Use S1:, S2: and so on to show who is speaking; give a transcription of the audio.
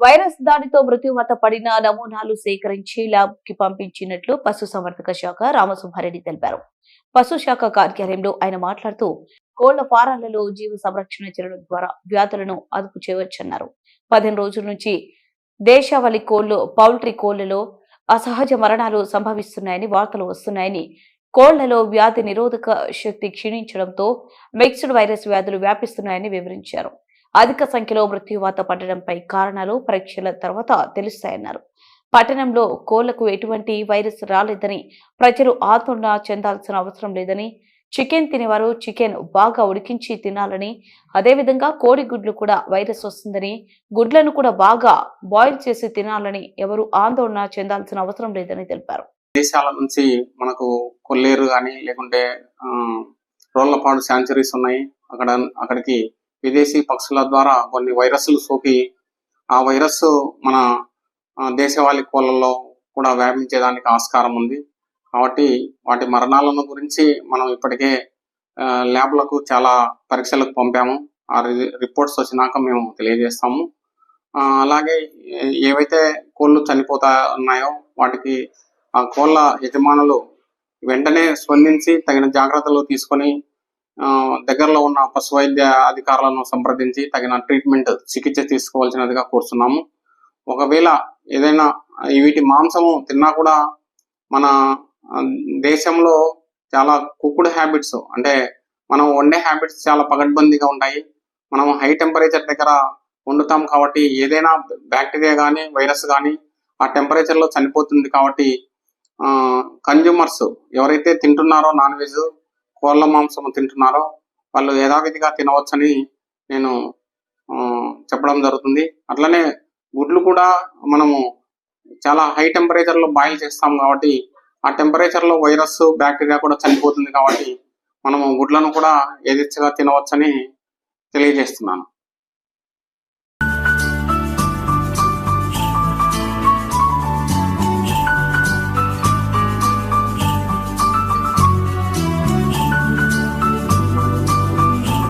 S1: Virus దాడితో మృత్యుమత పడిన నమూనాలు సేకరించి ల్యాబ్కి పంపించినట్లు పశుసంవర్ధక శాఖ రామసుబ్బారెడ్డి తెలిపారు. పశుశాఖ కార్యాలయంలో ఆయన మాట్లాడుతూ కోళ్ళ ఫారాలలో జీవ సంరక్షణ చర్యల ద్వారా వ్యాధులను అదుపు చేయవచ్చన్నారు. పదిహేను రోజుల నుంచి దేశావళి కోళ్ళు పౌల్ట్రీ కోళ్ళలో అసహజ మరణాలు సంభవిస్తున్నాయని వార్తలు వస్తున్నాయని కోళ్ళలో వ్యాధి నిరోధక శక్తి క్షీణించడంతో మిక్స్డ్ వైరస్ వ్యాధులు వ్యాపిస్తున్నాయని వివరించారు. అధిక సంఖ్యలో మృత్యువాత పడడంపై కారణాలు పరీక్షల తర్వాత తెలుస్తాయన్నారు. పట్టణంలో కోళ్ళకు ఎటువంటి వైరస్ రాలేదని ప్రజలు ఆందోళన చెందాల్సిన అవసరం లేదని చికెన్ తినేవారు చికెన్ బాగా ఉడికించి తినాలని అదేవిధంగా కోడి గుడ్లు కూడా వైరస్ వస్తుందని గుడ్లను కూడా బాగా బాయిల్ చేసి తినాలని ఎవరు ఆందోళన చెందాల్సిన అవసరం లేదని తెలిపారు.
S2: దేశాల నుంచి మనకు కొల్లేరు కానీ లేకుంటే ఆ, రోళ్ళపాడు శాంచురీస్ ఉన్నాయి. అక్కడ అక్కడికి విదేశీ పక్షుల ద్వారా కొన్ని వైరస్లు సోకి ఆ వైరస్ మన దేశవాళీ కోళ్ళల్లో కూడా వ్యాపించేదానికి ఆస్కారం ఉంది. కాబట్టి వాటి మరణాలను గురించి మనం ఇప్పటికే ల్యాబ్లకు చాలా పరీక్షలకు పంపాము. ఆ రి- రిపోర్ట్స్ వచ్చినాక మేము తెలియజేస్తాము. ఆ, అలాగే ఏవైతే కోళ్ళు చనిపోతా ఉన్నాయో వాటికి ఆ కోళ్ళ యజమానులు వెంటనే స్పందించి తగిన జాగ్రత్తలు తీసుకొని దగ్గరలో ఉన్న పశు వైద్య అధికారులను సంప్రదించి తగిన ట్రీట్మెంట్ చికిత్స తీసుకోవాల్సినదిగా కోరుతున్నాము ఒకవేళ ఏదైనా వీటి మాంసము తిన్నా కూడా మన దేశంలో చాలా కుక్కుడు హ్యాబిట్స్ అంటే మనం వండే హ్యాబిట్స్ చాలా పగడ్బందీగా ఉంటాయి. మనం హై టెంపరేచర్ దగ్గర వండుతాం కాబట్టి ఏదైనా బ్యాక్టీరియా కానీ వైరస్ కానీ ఆ టెంపరేచర్లో చనిపోతుంది కాబట్టి కన్జ్యూమర్స్ ఎవరైతే తింటున్నారో నాన్ వెజ్ కోళ్ళ మాంసం తింటున్నారో వాళ్ళు యథావిధిగా తినవచ్చని నేను ఆ, చెప్పడం జరుగుతుంది. అట్లనే గుడ్లు కూడా మనము చాలా హై టెంపరేచర్లో బాయిల్ చేస్తాం కాబట్టి ఆ టెంపరేచర్లో వైరస్ బ్యాక్టీరియా కూడా చనిపోతుంది కాబట్టి మనము గుడ్లను కూడా ఏదిచ్చగా తినవచ్చని తెలియజేస్తున్నాను.